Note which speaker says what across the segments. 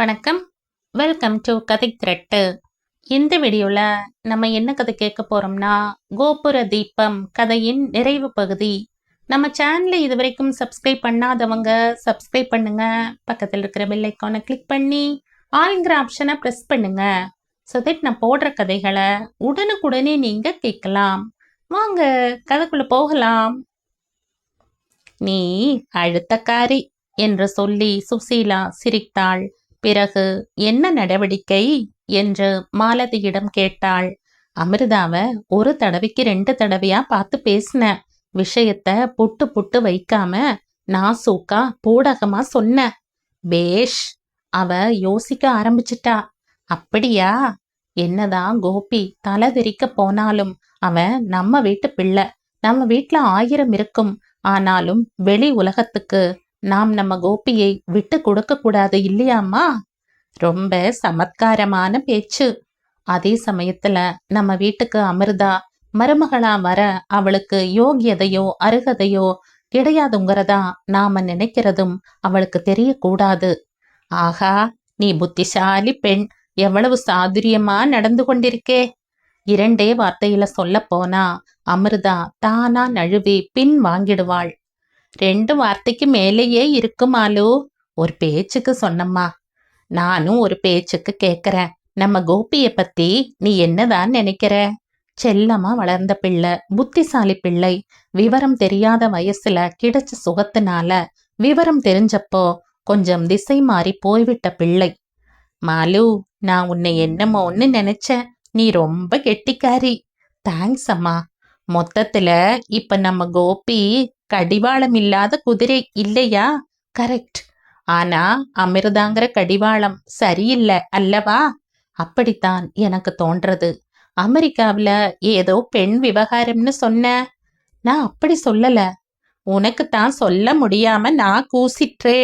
Speaker 1: வணக்கம். Welcome to கதை திரட்டு இந்த வீடியோவில் நம்ம என்ன கதை கேட்க போகிறோம்னா கோபுர தீபம் கதையின் நிறைவு பகுதி. நம்ம சேனலை இது வரைக்கும் சப்ஸ்கிரைப் பண்ணாதவங்க சப்ஸ்கிரைப் பண்ணுங்க. பக்கத்தில் இருக்கிற பெல் ஐக்கானை கிளிக் பண்ணி ஆல்ங்கிற ஆப்ஷனை ப்ரெஸ் பண்ணுங்க. ஸோ தட் நான் போடுற கதைகளை உடனுக்குடனே நீங்கள் கேட்கலாம். வாங்க கதைக்குள்ள போகலாம். நீ அழுத்தக்காரி என்று சொல்லி சுசீலா சிரித்தாள். பிறகு என்ன நடவடிக்கை? என்று மாலதியிடம் கேட்டாள். அமிர்தாவ ஒரு தடவைக்கு ரெண்டு தடவையா பார்த்து பேசின. விஷயத்த புட்டு புட்டு வைக்காம நாசூக்கா சூக்கா பூடகமா சொன்ன. பேஷ்! அவ யோசிக்க ஆரம்பிச்சிட்டா. அப்படியா? என்னதான் கோபி? தலை தெரிக்க போனாலும் அவன் நம்ம வீட்டு பிள்ளை. நம்ம வீட்டுல ஆயிரம் இருக்கும். ஆனாலும் வெளி உலகத்துக்கு நாம் நம்ம கோபியை விட்டு கொடுக்க கூடாது இல்லையாம்மா? ரொம்ப சமத்காரமான பேச்சு. அதே சமயத்துல நம்ம வீட்டுக்கு அமிர்தா மருமகளா வர அவளுக்கு யோகியதையோ அருகதையோ கிடையாதுங்கிறதா நாம நினைக்கிறதும் அவளுக்கு தெரியக்கூடாது. ஆகா நீ புத்திசாலி பெண். எவ்வளவு சாதுரியமா நடந்து கொண்டிருக்கே. இரண்டே வார்த்தையில சொல்ல போனா அமிர்தா தானா நழுவி பின் வாங்கிடுவாள். ரெண்டு வார்த்தைக்கு மேலேயே இருக்குமாலு ஒரு பேச்சுக்கு சொன்னம்மா. நானும் ஒரு பேச்சுக்கு கேட்குறேன் நம்ம கோபிய பத்தி நீ என்னதான் நினைக்கிற? செல்லமா வளர்ந்த பிள்ளை புத்திசாலி பிள்ளை. விவரம் தெரியாத வயசுல கிடைச்ச சுகத்தினால விவரம் தெரிஞ்சப்போ கொஞ்சம் திசை மாறி போய்விட்ட பிள்ளை. மாலு நான் உன்னை என்னமோன்னு நினைச்சேன். நீ ரொம்ப கெட்டிக்காரி. தேங்க்ஸ் அம்மா. மொத்தத்துல இப்ப நம்ம கோபி கடிவாளம் இல்லாத குதிரை இல்லையா? கரெக்ட் ஆனா அமிர்தாங்கிற கடிவாளம் சரியில்லை அல்லவா? அப்படித்தான் எனக்கு தோன்றது. அமெரிக்காவுல ஏதோ பெண் விவகாரம்னு சொன்ன. நான் அப்படி சொல்லல. உனக்கு தான் சொல்ல முடியாம நான் கூசிற்றே.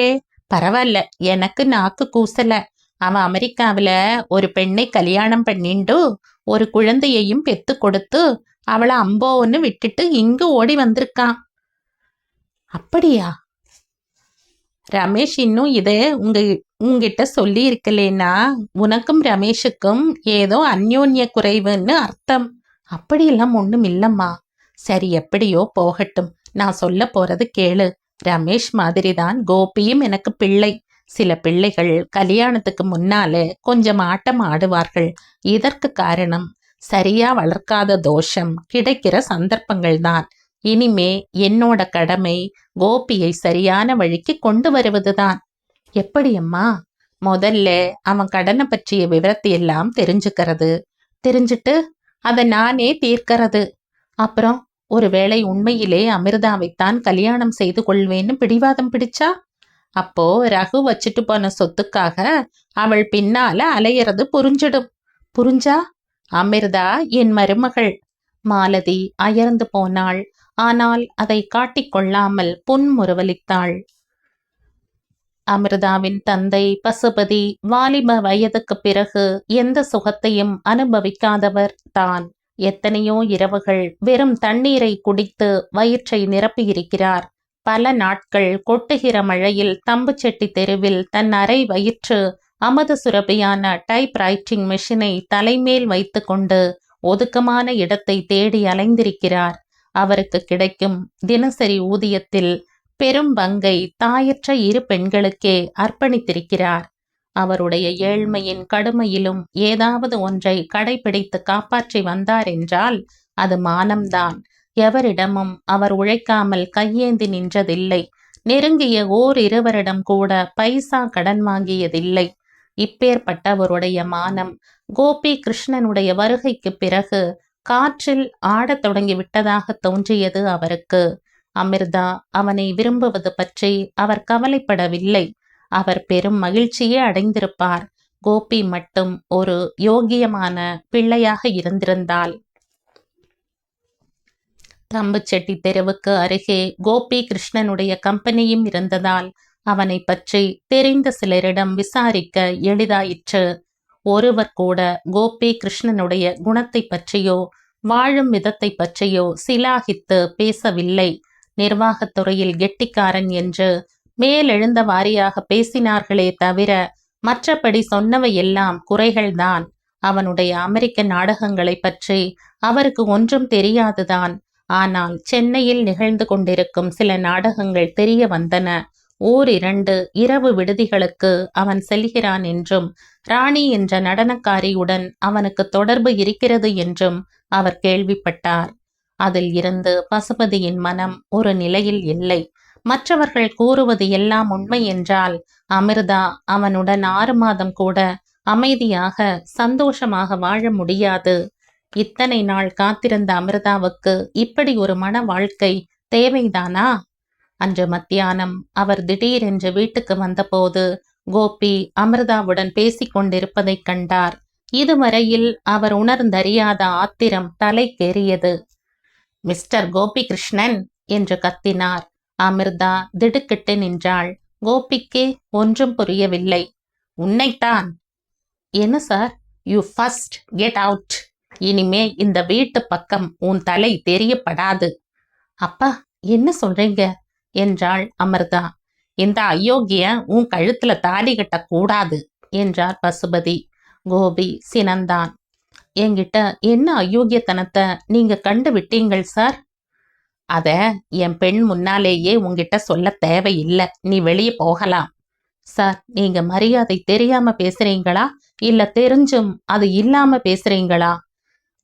Speaker 1: பரவாயில்ல எனக்கு நாக்கு கூசல. அவன் அமெரிக்காவுல ஒரு பெண்ணை கல்யாணம் பண்ணிண்டு ஒரு குழந்தையையும் பெத்து கொடுத்து அவளை அம்போன்னு விட்டுட்டு இங்கு ஓடி வந்திருக்கான் அப்படியா? ரமேஷ் இன்னும் இதை உங்க உங்ககிட்ட சொல்லி இருக்கலேன்னா உனக்கும் ரமேஷுக்கும் ஏதோ அந்யோன்ய குறைவுன்னு அர்த்தம். அப்படியெல்லாம் ஒண்ணும் இல்லம்மா. சரி எப்படியோ போகட்டும். நான் சொல்ல போறது கேளு. ரமேஷ் மாதிரிதான் கோபியும் எனக்கு பிள்ளை. சில பிள்ளைகள் கல்யாணத்துக்கு முன்னாலே கொஞ்சம் ஆட்டம் ஆடுவார்கள். இதற்கு காரணம் சரியா வளர்க்காத தோஷம் கிடைக்கிற சந்தர்ப்பங்கள் தான் இனிமே என்னோட கடமை கோபியை சரியான வழிக்கு கொண்டு வருவதுதான். எப்படியம்மா முதல்ல அவன் கடனை பற்றிய விவரத்தை எல்லாம் தெரிஞ்சுக்கிறது. தெரிஞ்சுட்டு அதை நானே தீர்க்கிறது. அப்புறம் ஒருவேளை உண்மையிலே அமிர்தாவைத்தான் கல்யாணம் செய்து கொள்வேன்னு பிடிவாதம் பிடிச்சா? அப்போ ரகு வச்சுட்டு போன சொத்துக்காக அவள் பின்னால அலையிறது புரிஞ்சிடும். புரிஞ்சா? அமிர்தா என் மருமகள். மாலதி அயர்ந்து போனாள். ஆனால் அதை காட்டிக்கொள்ளாமல் புன்முறுவலித்தாள். அமிர்தாவின் தந்தை பசுபதி வாலிப வயதுக்கு பிறகு எந்த சுகத்தையும் அனுபவிக்காதவர் தான். எத்தனையோ இரவுகள் வெறும் தண்ணீரை குடித்து வயிற்றை நிரப்பியிருக்கிறார். பல நாட்கள் கொட்டுகிற மழையில் தம்புச்செட்டி தெருவில் தன் அறை வயிற்று அமது சுரபியான டைப் ரைட்டிங் மிஷினை தலைமேல் வைத்துக்கொண்டு ஒதுக்கமான இடத்தை தேடி அலைந்திருக்கிறார். அவருக்கு கிடைக்கும் தினசரி ஊதியத்தில் பெரும் பங்கை தாயற்ற இரு பெண்களுக்கே அர்ப்பணித்திருக்கிறார். அவருடைய ஏழ்மையின் கடுமையிலும் ஏதாவது ஒன்றை கடைபிடித்து காப்பாற்றி வந்தார் என்றால் அது மானம்தான். எவரிடமும் அவர் உழைக்காமல் கையேந்தி நின்றதில்லை. நெருங்கிய ஓர் இருவரிடம் கூட பைசா கடன் வாங்கியதில்லை. இப்பேற்பட்டவருடைய மானம் கோபி கிருஷ்ணனுடைய வருகைக்கு பிறகு காற்றில் ஆடத் தொடங்கி விட்டதாக தோன்றியது அவருக்கு. அமிர்தா அவனை விரும்புவது பற்றி அவர் கவலைப்படவில்லை. அவர் பெரும் மகிழ்ச்சியே அடைந்திருப்பார். கோபி மட்டும் ஒரு யோகியமான பிள்ளையாக இருந்திருந்தால் தம்புச்செட்டி தெருவுக்கு அருகே கோபி கிருஷ்ணனுடைய கம்பெனியும் இருந்ததால் அவனை பற்றி தெரிந்த சிலரிடம் விசாரிக்க எளிதாயிற்று. ஒருவர் கூட கோபி கிருஷ்ணனுடைய குணத்தை பற்றியோ வாழும் விதத்தை பற்றியோ சிலாகித்து பேசவில்லை. நிர்வாகத்துறையில் கெட்டிக்காரன் என்று மேலெழுந்த வாரியாக பேசினார்களே தவிர மற்றபடி சொன்னவையெல்லாம் குறைகள்தான். அவனுடைய அமெரிக்க நாடகங்களை பற்றி அவருக்கு ஒன்றும் தெரியாதுதான். ஆனால் சென்னையில் நிகழ்ந்து கொண்டிருக்கும் சில நாடகங்கள் தெரிய வந்தன. ஓரிரண்டு இரவு விடுதிகளுக்கு அவன் செல்கிறான் என்றும் ராணி என்ற நடனக்காரியுடன் அவனுக்கு தொடர்பு இருக்கிறது என்றும் அவர் கேள்விப்பட்டார். அதில் இருந்து பசுபதியின் மனம் ஒரு நிலையில் இல்லை. மற்றவர்கள் கூறுவது எல்லாம் உண்மை என்றால் அமிர்தா அவனுடன் ஆறு மாதம் கூட அமைதியாக சந்தோஷமாக வாழ முடியாது. இத்தனை நாள் காத்திருந்த அமிர்தாவுக்கு இப்படி ஒரு மன வாழ்க்கை தேவைதானா? அன்று மத்தியானம் அவர் திடீரென்று வீட்டுக்கு வந்தபோது கோபி அமிர்தாவுடன் பேசிக் கொண்டிருப்பதைக் கண்டார். இதுவரையில் அவர் உணர்ந்தறியாத ஆத்திரம் தலைக்கேறியது. மிஸ்டர் கோபி கிருஷ்ணன் என்று கத்தினார். அமிர்தா திடுக்கிட்டு நின்றாள். கோபிக்கு ஒன்றும் புரியவில்லை. உன்னைத்தான். என்ன sir? You first get out இனிமே இந்த வீட்டு பக்கம் உன் தலை தெரியப்படாது. அப்பா என்ன சொல்றீங்க? என்றாள் அமிர்தா. இந்த அயோக்கிய உன் கழுத்துல தாலி கட்ட கூடாது என்றார் பசுபதி. கோபி சினந்தான். என்கிட்ட என்ன அயோக்கியத்தனத்தை நீங்க கண்டு விட்டீங்கள் சார்? அத என் பெண் முன்னாலேயே உங்ககிட்ட சொல்ல தேவையில்லை. நீ வெளியே போகலாம். சார் நீங்க மரியாதை தெரியாம பேசுறீங்களா? இல்ல தெரிஞ்சும் அது இல்லாம பேசுறீங்களா?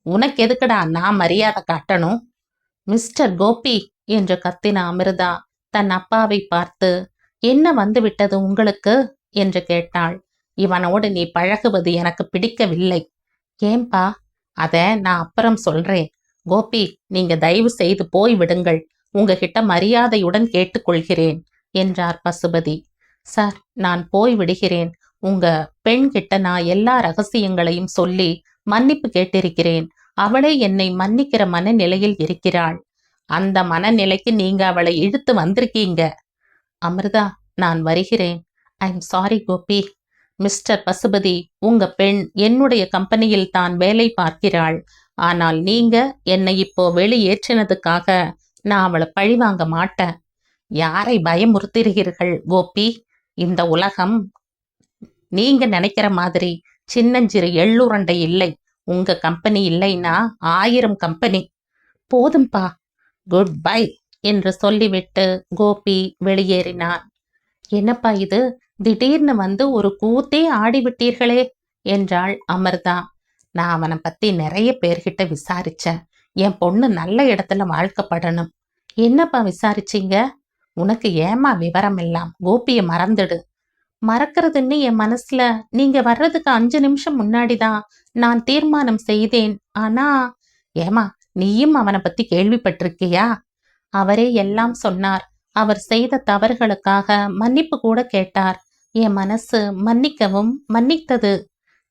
Speaker 1: உனக்கு எதுக்குடா நான் மரியாதை காட்டணும்? மிஸ்டர் கோபி என்று கத்தின அமிர்தா. தன் அப்பாவை பார்த்து என்ன வந்துவிட்டது உங்களுக்கு? என்று கேட்டாள். இவனோடு நீ பழகுவது எனக்கு பிடிக்கவில்லை. ஏன்பா? அத நான் அப்புறம் சொல்றேன். கோபி நீங்க தயவு செய்து போய் விடுங்கள். உங்ககிட்ட மரியாதையுடன் கேட்டுக்கொள்கிறேன் என்றார் பசுபதி. சார் நான் போய் விடுகிறேன். உங்க பெண் கிட்ட நான் எல்லா ரகசியங்களையும் சொல்லி மன்னிப்பு கேட்டிருக்கிறேன். அவளே என்னை மன்னிக்கிற மனநிலையில் இருக்கிறாள். அந்த மனநிலைக்கு நீங்க அவளை இழுத்து வந்திருக்கீங்க. அமிர்தா நான் வருகிறேன். I am sorry Gopi. Mister Pasupathi உங்க பெண் என்னுடைய கம்பெனியில் தான் வேலை பார்க்கிறாள். ஆனால் நீங்க என்னை இப்போ வெளியேற்றினதுக்காக நான் அவளை பழிவாங்க மாட்டேன். யாரை பயமுறுத்துகிறீர்கள் கோபி? இந்த உலகம் நீங்க நினைக்கிற மாதிரி சின்னஞ்சிறு எள்ளுரண்டை இல்லை. உங்க கம்பெனி இல்லைன்னா ஆயிரம் கம்பெனி. போதும்பா. குட் பை என்று சொல்லிவிட்டு கோபி வெளியேறினான். என்னப்பா இது? திடீர்னு வந்து ஒரு கூத்தே ஆடிவிட்டீர்களே என்றாள் அமர்தா. நான் அவனை பத்தி நிறைய பேர்கிட்ட விசாரிச்சேன். என் பொண்ணு நல்ல இடத்துல வாழ்க்கப்படணும். என்னப்பா விசாரிச்சீங்க? உனக்கு ஏமா விவரம் எல்லாம்? கோபியை மறந்துடு. மறக்கிறதுன்னு என் மனசுல நீங்க வர்றதுக்கு அஞ்சு நிமிஷம் முன்னாடிதான் நான் தீர்மானம் செய்தேன். ஆனா ஏமா நீயும் அவனை பத்தி கேள்விப்பட்டிருக்கியா? அவரே எல்லாம் சொன்னார். அவர் செய்த தவறுகளுக்காக மன்னிப்பு கூட கேட்டார். என் மனசு மன்னிக்கவும் மன்னித்தது.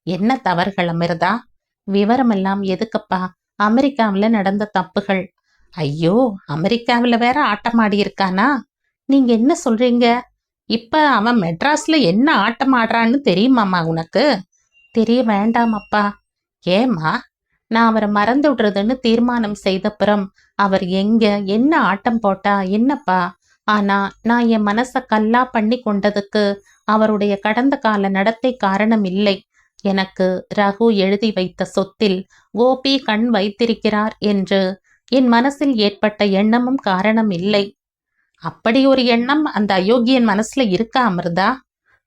Speaker 1: என்ன தவறுகள் அமிர்தா? விவரமெல்லாம் எதுக்கப்பா? அமெரிக்காவுல நடந்த தப்புகள். ஐயோ அமெரிக்காவுல வேற ஆட்டமாடி இருக்கானா நீங்க என்ன சொல்றீங்க? இப்ப அவன் மெட்ராஸ்ல என்ன ஆட்டம் ஆடுறான்னு தெரியுமாம்மா உனக்கு? தெரிய வேண்டாம் அப்பா. ஏம்மா? நான் அவரை மறந்து விடுறதுன்னு தீர்மானம் செய்தப்புறம் அவர் எங்க என்ன ஆட்டம் போட்டா என்னப்பா? ஆனா நான் என் மனச கல்லா பண்ணி கொண்டதுக்கு அவருடைய கடந்த கால நடத்தை காரணம் இல்லை. எனக்கு ரகு எழுதி வைத்த சொத்தில் கோபி கண் வைத்திருக்கிறார் என்று என் மனசில் ஏற்பட்ட எண்ணமும் காரணம் இல்லை. அப்படி ஒரு எண்ணம் அந்த அயோக்கியன் மனசுல இருக்கா அமிர்தா?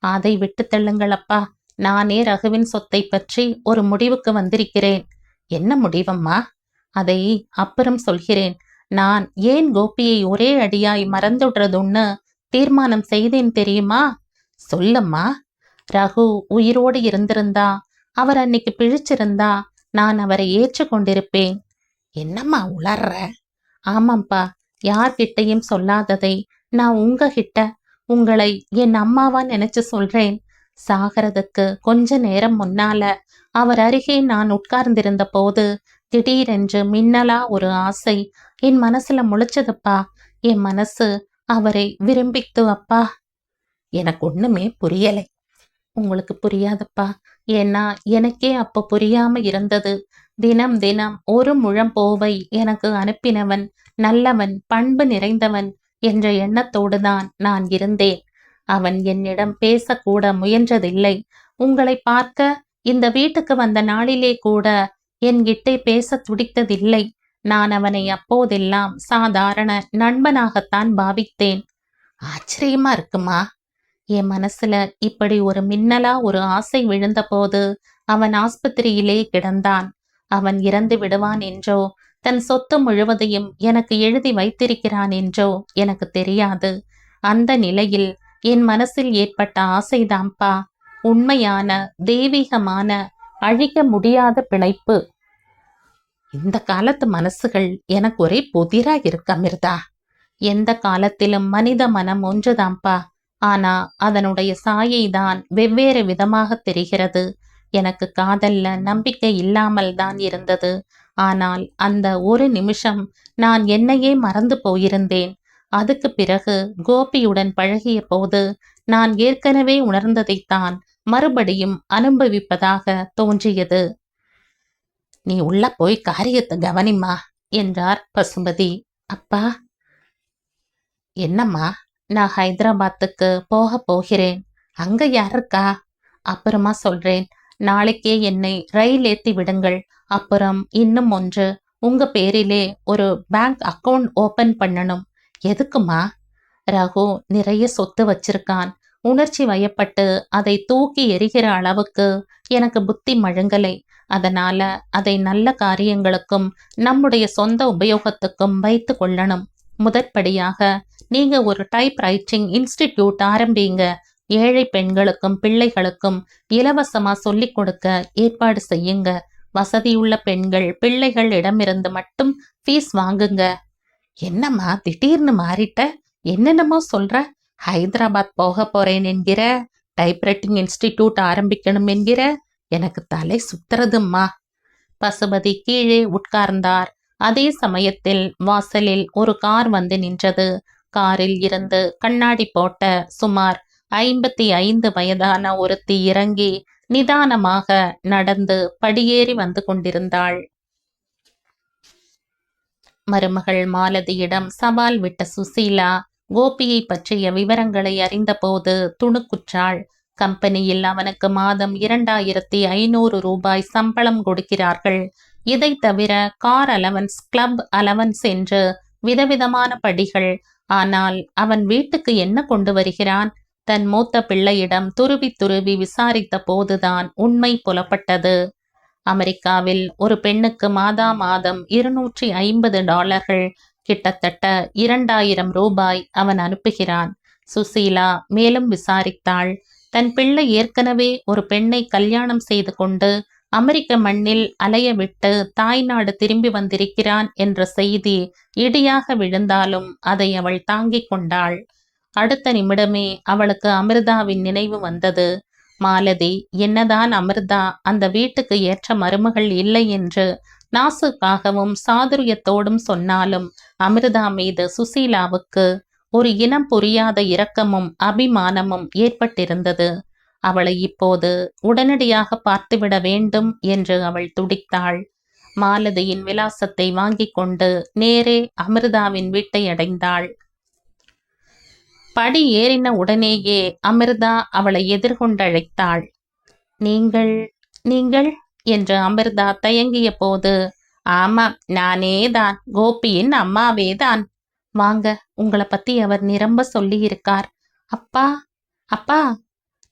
Speaker 1: அதை விட்டு தள்ளுங்களப்பா நானே ரகுவின் சொத்தை பற்றி ஒரு முடிவுக்கு வந்திருக்கிறேன். என்ன முடிவம்மா? அதை அப்புறம் சொல்கிறேன். நான் ஏன் கோபியை ஒரே அடியாய் மறந்துடுறதுன்னு தீர்மானம் செய்தேன் தெரியுமா? சொல்லம்மா. ரகு உயிரோடு இருந்திருந்தா அவர் அன்னைக்கு பிழிச்சிருந்தா நான் அவரை ஏற்றுக்கொண்டிருப்பேன். என்னம்மா உளர்ற? ஆமாம்ப்பா யார்கிட்டையும் சொல்லாததை நான் உங்ககிட்ட உங்களை என் அம்மாவா நினைச்சு சொல்றேன். சாகிறதுக்கு கொஞ்ச நேரம் முன்னால அவர் அருகே நான் உட்கார்ந்திருந்த போது திடீரென்று மின்னலா ஒரு ஆசை என் மனசுல முளைச்சதுப்பா என் மனசு அவரை விரும்பித்து அப்பா. எனக்கு ஒண்ணுமே புரியலை. உங்களுக்கு புரியாதப்பா? ஏன்னா எனக்கே அப்ப புரியாம இருந்தது. தினம் தினம் ஒரு முழம் போவை எனக்கு அனுப்பினவன் நல்லவன் பண்பு நிறைந்தவன் என்ற எண்ணத்தோடு தான் நான் இருந்தேன். அவன் என்னிடம் பேசக்கூட முயன்றதில்லை. உங்களை பார்க்க இந்த வீட்டுக்கு வந்த நாளிலே கூட என்கிட்டே பேச துடித்ததில்லை. நான் அவனை அப்போதெல்லாம் சாதாரண நண்பனாகத்தான் பாவித்தேன். ஆச்சரியமா இருக்குமா? என் மனசுல இப்படி ஒரு மின்னலா ஒரு ஆசை விழுந்தபோது அவன் ஆஸ்பத்திரியிலே கிடந்தான். அவன் இறந்து விடுவான் என்றோ தன் சொத்து முழுவதையும் எனக்கு எழுதி வைத்திருக்கிறான் என்றோ எனக்கு தெரியாது. அந்த நிலையில் என் மனசில் ஏற்பட்ட ஆசைதான்ப்பா உண்மையான தெய்வீகமான அழிக்க முடியாத பிழைப்பு. இந்த காலத்து மனசுகள் எனக்கு ஒரே புதிரா இருக்க அமிர்தா. எந்த காலத்திலும் மனித மனம் ஒன்றுதாம்பா ஆனா அதனுடைய சாயை தான் வெவ்வேறு விதமாக தெரிகிறது. எனக்கு காதல்ல நம்பிக்கை இல்லாமல் தான் இருந்தது. ஆனால் அந்த ஒரு நிமிஷம் நான் என்னையே மறந்து போயிருந்தேன். அதுக்கு பிறகு கோபியுடன் பழகிய போது நான் ஏற்கனவே உணர்ந்ததைத்தான் மறுபடியும் அனுபவிப்பதாக தோன்றியது. நீ உள்ள போய் காரியத்தை கவனிம்மா என்றார் பசுபதி அப்பா என்னம்மா நான் ஹைதராபாத்துக்கு போக போகிறேன். அங்க யார் இருக்கா? அப்புறமா சொல்றேன். நாளைக்கே என்னை ரயில் ஏத்தி விடுங்கள். அப்புறம் இன்னும் ஒன்று. உங்க பேரிலே ஒரு பேங்க் அக்கவுண்ட் ஓபன் பண்ணணும். எதுக்குமா ரகு நிறைய சொத்து வச்சிருக்கான். உணர்ச்சி வயப்பட்டு அதை தூக்கி எறிகிற அளவுக்கு எனக்கு புத்தி மழுங்கலை. அதனால அதை நல்ல காரியங்களுக்கும் நம்முடைய சொந்த உபயோகத்துக்கும் வைத்து கொள்ளணும். முதற்படியாக நீங்க ஒரு டைப் ரைட்டிங் இன்ஸ்டிடியூட் ஆரம்பிங்க. ஏழை பெண்களுக்கும் பிள்ளைகளுக்கும் இலவசமா சொல்லிக் கொடுக்க ஏற்பாடு செய்யுங்க. வசதியுள்ள பெண்கள் பிள்ளைகள் இடமிருந்து மட்டும் ஃபீஸ் வாங்குங்க. என்னம்மா திடீர்னு மாறிட்ட? என்னென்னமோ சொல்ற? ஹைதராபாத் போக போறேன் என்கிற டைப்ரைட்டிங் இன்ஸ்டிடியூட் ஆரம்பிக்கணும் என்கிற எனக்கு தலை சுத்துறதும்மா. பசுபதி கீழே உட்கார்ந்தார். அதே சமயத்தில் வாசலில் ஒரு கார் வந்து நின்றது. காரில் இருந்து கண்ணாடி போட்ட சுமார் ஐம்பத்தி ஐந்து வயதான ஒருத்தி இறங்கி நிதானமாக நடந்து படியேறி வந்து கொண்டிருந்தாள். மருமகள் மாலதியிடம் சவால் விட்ட சுசீலா கோபியை பற்றிய விவரங்களை அறிந்தபோது துணுக்குற்றாள். கம்பெனியில் அவனுக்கு மாதம் இரண்டாயிரத்தி ஐநூறு ரூபாய் சம்பளம் கொடுக்கிறார்கள். இதை தவிர கார் அலவன்ஸ் கிளப் அலவன்ஸ் என்று விதவிதமான படிகள். ஆனால் அவன் வீட்டுக்கு என்ன கொண்டு வருகிறான்? தன் மூத்த பிள்ளையிடம் துருவி துருவி விசாரித்த போதுதான் உண்மை புலப்பட்டது. அமெரிக்காவில் ஒரு பெண்ணுக்கு மாதா மாதம் இருநூற்றி ஐம்பது டாலர்கள் கிட்டத்தட்ட இரண்டாயிரம் ரூபாய் அவன் அனுப்புகிறான். சுசீலா மேலும் விசாரித்தாள். தன் பிள்ளை ஏற்கனவே ஒரு பெண்ணை கல்யாணம் செய்து கொண்டு அமெரிக்க மண்ணில் அலைய விட்டு தாய்நாடு திரும்பி வந்திருக்கிறான் என்ற செய்தி இடியாக விழுந்தாலும் அதை அவள் தாங்கிக் கொண்டாள். அடுத்த நிமிடமே அவளுக்கு அமிர்தாவின் நினைவு வந்தது. மாலதி என்னதான் அமிர்தா அந்த வீட்டுக்கு ஏற்ற மருமகள் இல்லை என்று நாசுக்காகவும் சாதுரியத்தோடும் சொன்னாலும் அமிர்தா மீது சுசீலாவுக்கு ஒரு இனம் புரியாத இரக்கமும் அபிமானமும் ஏற்பட்டிருந்தது. அவளை இப்போது உடனடியாக பார்த்துவிட வேண்டும் என்று அவள் துடித்தாள். மாலதியின் விலாசத்தை வாங்கிக் கொண்டு நேரே அமிர்தாவின் வீட்டை அடைந்தாள். படி ஏறின உடனேயே அமிர்தா அவளை எதிர்கொண்டழைத்தாள். நீங்கள் நீங்கள் என்று அமிர்தா தயங்கிய போது ஆமா நானே தான் கோபியின் அம்மாவே தான் வாங்க உங்களை பத்தி அவர் நிரம்ப சொல்லியிருக்கார். அப்பா அப்பா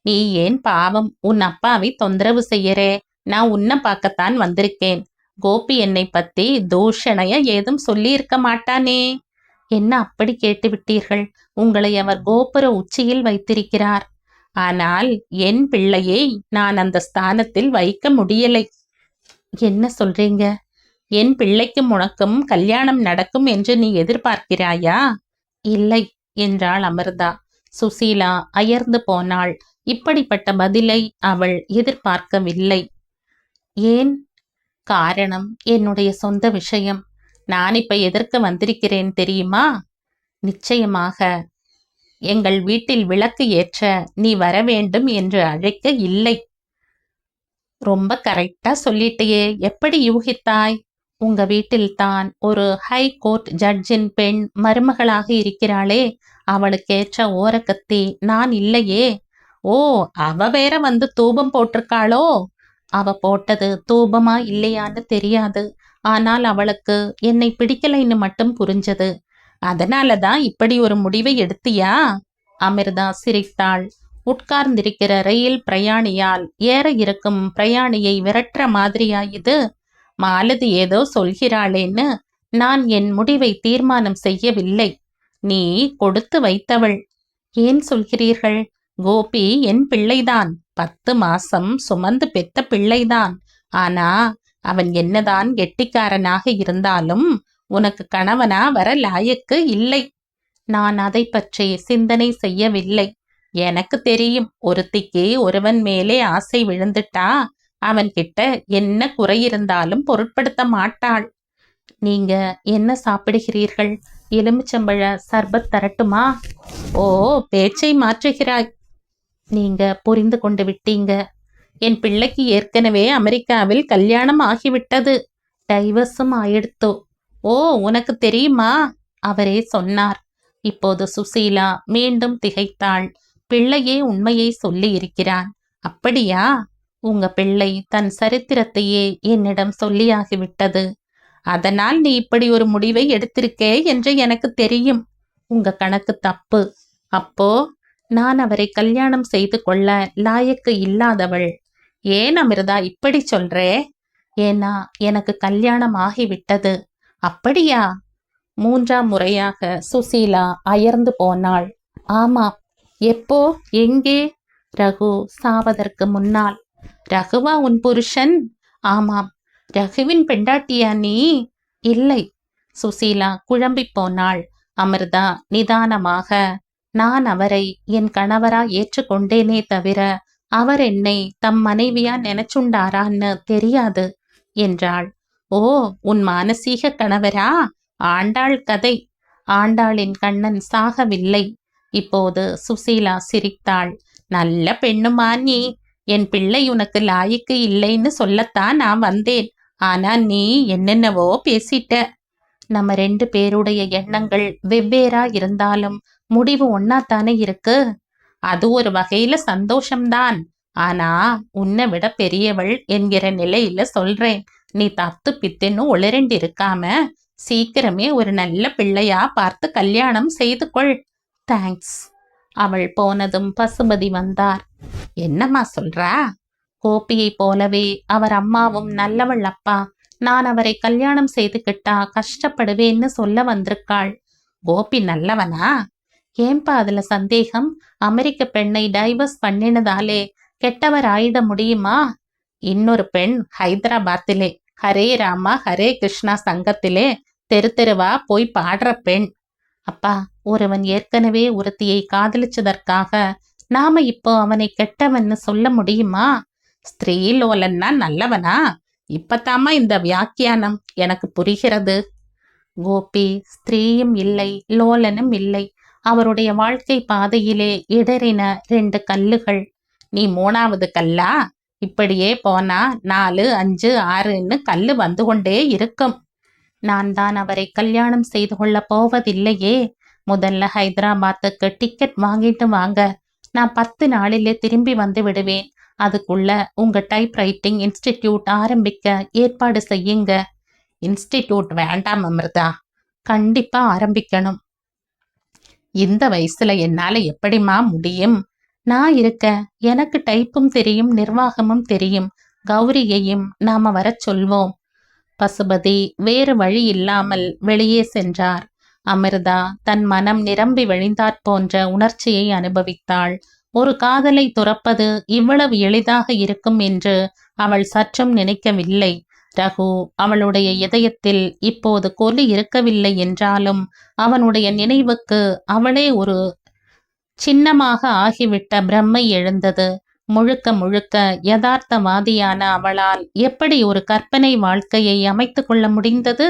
Speaker 1: நீ ஏன் பாவம்? உன் அப்பாவை தொந்தரவு செய்யறே. நான் உன்னை பார்க்கத்தான் வந்திருக்கேன். கோபி என்னை பத்தி தூஷணைய ஏதும் சொல்லியிருக்க மாட்டானே. என்ன அப்படி கேட்டு விட்டீர்கள் உங்களை அவர் கோபுர உச்சியில் வைத்திருக்கிறார். ஆனால் என் பிள்ளையை நான் அந்த ஸ்தானத்தில் வைக்க முடியலை. என்ன சொல்றீங்க? என் பிள்ளைக்கும் உனக்கும் கல்யாணம் நடக்கும் என்று நீ எதிர்பார்க்கிறாயா? இல்லை என்றாள் அமிர்தா. சுசீலா அயர்ந்து போனாள். இப்படிப்பட்ட பதிலை அவள் எதிர்பார்க்கவில்லை. ஏன்? காரணம் என்னுடைய சொந்த விஷயம். நான் இப்ப எதற்கு வந்திருக்கிறேன் தெரியுமா? நிச்சயமாக எங்கள் வீட்டில் விளக்கு ஏற்ற நீ வர வேண்டும் என்று அழைக்க இல்லை. ரொம்ப கரெக்டா சொல்லிட்டியே எப்படி யூகித்தாய்? உங்க வீட்டில் தான் ஒரு ஹை கோர்ட் ஜட்ஜின் பெண் மருமகளாக இருக்கிறாளே அவளுக்கேற்ற ஓரக்கத்தி நான் இல்லையே. ஓ அவ வேற வந்து தூபம் போட்டிருக்காளோ? அவ போட்டது தூபமா இல்லையான்னு தெரியாது. ஆனால் அவளுக்கு என்னை பிடிக்கலைன்னு மட்டும் புரிஞ்சது. அதனால தான் இப்படி ஒரு முடிவை எடுத்தியா? அமிர்தா சிரித்தாள். உட்கார்ந்திருக்கிற ரயில் பிரயாணியால் ஏற இருக்கும் பிரயாணியை விரட்டுற மாதிரியா இது? மாலதி ஏதோ சொல்கிறாளேன்னு நான் என் முடிவை தீர்மானம் செய்யவில்லை. நீ கொடுத்து வைத்தவள். ஏன் சொல்கிறீர்கள்? கோபி என் பிள்ளைதான். பத்து மாசம் சுமந்து பெத்த பிள்ளைதான். ஆனா அவன் என்னதான் கெட்டிக்காரனாக இருந்தாலும் உனக்கு கணவனா வர லாயக்கு இல்லை. நான் அதை பற்றி சிந்தனை செய்யவில்லை. எனக்கு தெரியும் ஒருத்திக்கு ஒருவன் மேலே ஆசை விழுந்துட்டா அவன்கிட்ட என்ன குறை இருந்தாலும் பொருட்படுத்த மாட்டாள். நீங்க என்ன சாப்பிடுகிறீர்கள்? எலுமிச்சம்பழ சர்பத் தரட்டுமா? ஓ பேச்சை மாற்றுகிறாய். நீங்க புரிந்து கொண்டு விட்டீங்க. என் பிள்ளைக்கு ஏற்கனவே அமெரிக்காவில் கல்யாணம் ஆகிவிட்டது. டைவர்ஸும் ஆயிடுத்தோ? ஓ உனக்கு தெரியுமா? அவரே சொன்னார். இப்போது சுசீலா மீண்டும் திகைத்தாள். பிள்ளையே உண்மையை சொல்லி இருக்கிறான் அப்படியா? உங்க பிள்ளை தன் சரித்திரத்தையே என்னிடம் சொல்லியாகிவிட்டது. அதனால் நீ இப்படி ஒரு முடிவை எடுத்திருக்கே என்று எனக்கு தெரியும். உங்க கணக்கு தப்பு. அப்போ நான் அவரை கல்யாணம் செய்து கொள்ள லாயக்கு இல்லாதவள். ஏன் அமிர்தா இப்படி சொல்றே? ஏன்னா எனக்கு கல்யாணம் ஆகிவிட்டது. அப்படியா? மூன்றாம் முறையாக சுசீலா அயர்ந்து போனாள். ஆமா. எப்போ? எங்கே? ரகு சாவதற்கு முன்னால். ரகுவா உன் புருஷன்? ஆமாம். ரகுவின் பெண்டாட்டியா நீ? இல்லை. சுசீலா குழம்பிப் போனாள். அமிர்தா நிதானமாக நான் அவரை என் கணவரா ஏற்றுக்கொண்டேனே தவிர அவர் என்னை தம் மனைவியா நினைச்சுண்டாரான்னு தெரியாது என்றாள். ஓ உன் மானசீக கணவரா? ஆண்டாள் கதை. ஆண்டாளின் கண்ணன் சாகவில்லை. இப்போது சுசீலா சிரித்தாள். நல்ல பெண்ணுமா நீ? என் பிள்ளை உனக்கு லாய்க்கு இல்லைன்னு சொல்லத்தான் நான் வந்தேன். ஆனா நீ என்னென்னவோ பேசிட்ட. நம்ம ரெண்டு பேருடைய எண்ணங்கள் வெவ்வேறா இருந்தாலும் முடிவு ஒன்னாத்தானே இருக்கு? அது ஒரு வகையில சந்தோஷம்தான். ஆனா உன்னை விட பெரியவள் என்கிற நிலையில சொல்றேன். நீ தத்து பித்துன்னு ஒளிரண்டு இருக்காம சீக்கிரமே ஒரு நல்ல பிள்ளையா பார்த்து கல்யாணம் செய்து கொள் தேங்க்ஸ் அவள் போனதும் பசுபதி வந்தார். என்னம்மா சொல்றா? கோபியை போலவே அவர் அம்மாவும் நல்லவள் அப்பா. நான் அவரை கல்யாணம் செய்துக்கிட்டா கஷ்டப்படுவேன்னு சொல்ல வந்திருக்காள். கோபி நல்லவனா? ஏன்பா அதுல சந்தேகம்? அமெரிக்க பெண்ணை டைவர்ஸ் பண்ணினதாலே கெட்டவர் ஆயிட முடியுமா? இன்னொரு பெண் ஹைதராபாத்திலே. ஹரே ராமா ஹரே கிருஷ்ணா சங்கத்திலே தெரு தெருவா போய் பாடுற பெண். அப்பா ஒருவன் ஏற்கனவே ஒருத்தியை காதலிச்சதற்காக நாம இப்போ அவனை கெட்டவன்னு சொல்ல முடியுமா? ஸ்திரீ லோலன்னா நல்லவனா? இப்பத்தாமா இந்த வியாக்கியானம் எனக்கு புரிகிறது. கோபி ஸ்திரீயும் இல்லை லோலனும் இல்லை. அவருடைய வாழ்க்கை பாதையிலே இடறின ரெண்டு கல்லுகள். நீ மூணாவது கல்லா? இப்படியே போனா நாலு அஞ்சு ஆறுன்னு கல்லு வந்து கொண்டே இருக்கும். நான் தான் அவரை கல்யாணம் செய்து கொள்ள போவதில்லையே. முதல்ல ஹைதராபாத்துக்கு டிக்கெட் வாங்கிட்டு வாங்க. நான் பத்து நாளிலே திரும்பி வந்து விடுவேன். அதுக்குள்ள உங்க டைப் ரைட்டிங் இன்ஸ்டிடியூட் ஆரம்பிக்க ஏற்பாடு செய்யுங்க. இன்ஸ்டிடியூட் வேண்டாம் அமிர்தா. கண்டிப்பா ஆரம்பிக்கணும். இந்த வயசுல என்னால எப்படிம்மா முடியும்? நான் இருக்க எனக்கு டைப்பும் தெரியும் நிர்வாகமும் தெரியும். கௌரியையும் நாம வரச் சொல்வோம். பசுபதி வேறு வழி இல்லாமல் வெளியே சென்றார். அமிர்தா தன் மனம் நிரம்பி வழிந்தாற் போன்ற உணர்ச்சியை அனுபவித்தாள். ஒரு காதலை துறப்பது இவ்வளவு எளிதாக இருக்கும் என்று அவள் சற்றும் நினைக்கவில்லை. ரகு அவளுடைய இதயத்தில் இப்போது கொலி இருக்கவில்லை என்றாலும் அவனுடைய நினைவுக்கு அவளே ஒரு சின்னமாக ஆகிவிட்ட பிரம்மை எழுந்தது. முழுக்க முழுக்க யதார்த்தவாதியான அவளால் எப்படி ஒரு கற்பனை வாழ்க்கையை அமைத்து கொள்ள முடிந்தது?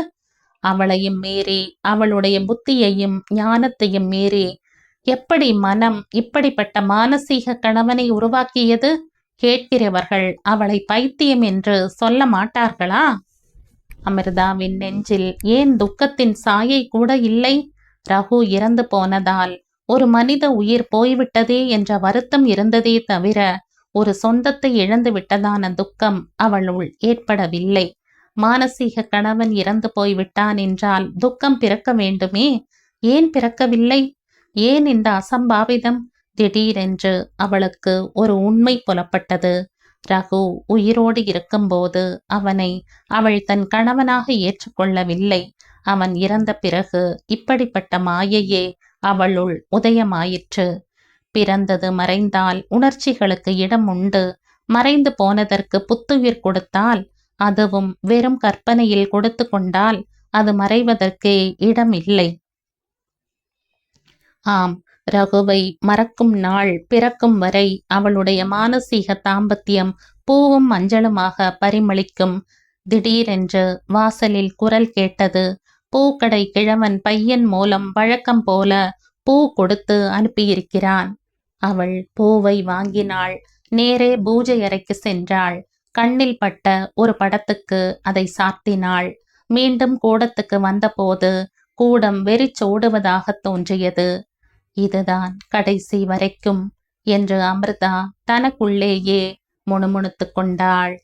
Speaker 1: அவளையும் மீறி அவளுடைய புத்தியையும் ஞானத்தையும் மீறி எப்படி மனம் இப்படிப்பட்ட மானசீக கணவனை உருவாக்கியது? கேட்கிறவர்கள் அவளை பைத்தியம் என்று சொல்ல மாட்டார்களா? அமிர்தாவின் நெஞ்சில் ஏன் துக்கத்தின் சாயை கூட இல்லை? ரகு இறந்து போனதால் ஒரு மனித உயிர் போய்விட்டதே என்ற வருத்தம் இருந்ததே தவிர ஒரு சொந்தத்தை இழந்து விட்டதான துக்கம் அவளுள் ஏற்படவில்லை. மானசீக கணவன் இறந்து போய்விட்டான் என்றால் துக்கம் பிறக்க வேண்டுமே? ஏன் பிறக்கவில்லை? ஏன் இந்த அசம்பாவிதம்? திடீரென்று அவளுக்கு ஒரு உண்மை புலப்பட்டது. ரகு உயிரோடு இருக்கும்போது அவனை அவள் தன் கணவனாக ஏற்றுக்கொள்ளவில்லை. அவன் இறந்த பிறகு இப்படிப்பட்ட மாயையே அவளுள் உதயமாயிற்று. பிறந்தது மறைந்தால் உணர்ச்சிகளுக்கு இடம் உண்டு. மறைந்து போனதற்கு புத்துயிர் கொடுத்தால் அதுவும் வெறும் கற்பனையில் கொடுத்து கொண்டால் அது மறைவதற்கே இடம் இல்லை ஆம் ரகுவை மறக்கும் நாள் பிறக்கும் வரை அவளுடைய மானசீக தாம்பத்தியம் பூவும் மஞ்சளுமாக பரிமளிக்கும். திடீரென்று வாசலில் குரல் கேட்டது பூக்கடை கிழவன் பையன் மூலம் வழக்கம் போல பூ கொடுத்து அனுப்பியிருக்கிறான். அவள் பூவை வாங்கினாள். நேரே பூஜை அறைக்கு சென்றாள். கண்ணில் பட்ட ஒரு படத்துக்கு அதை சாத்தினாள். மீண்டும் கூடத்துக்கு வந்தபோது கூடம் வெறிச்சோடுவதாக தோன்றியது. இதுதான் கடைசி வரைக்கும் என்று அமிர்தா தனக்குள்ளேயே முணுமுணுத்துக் கொண்டாள்.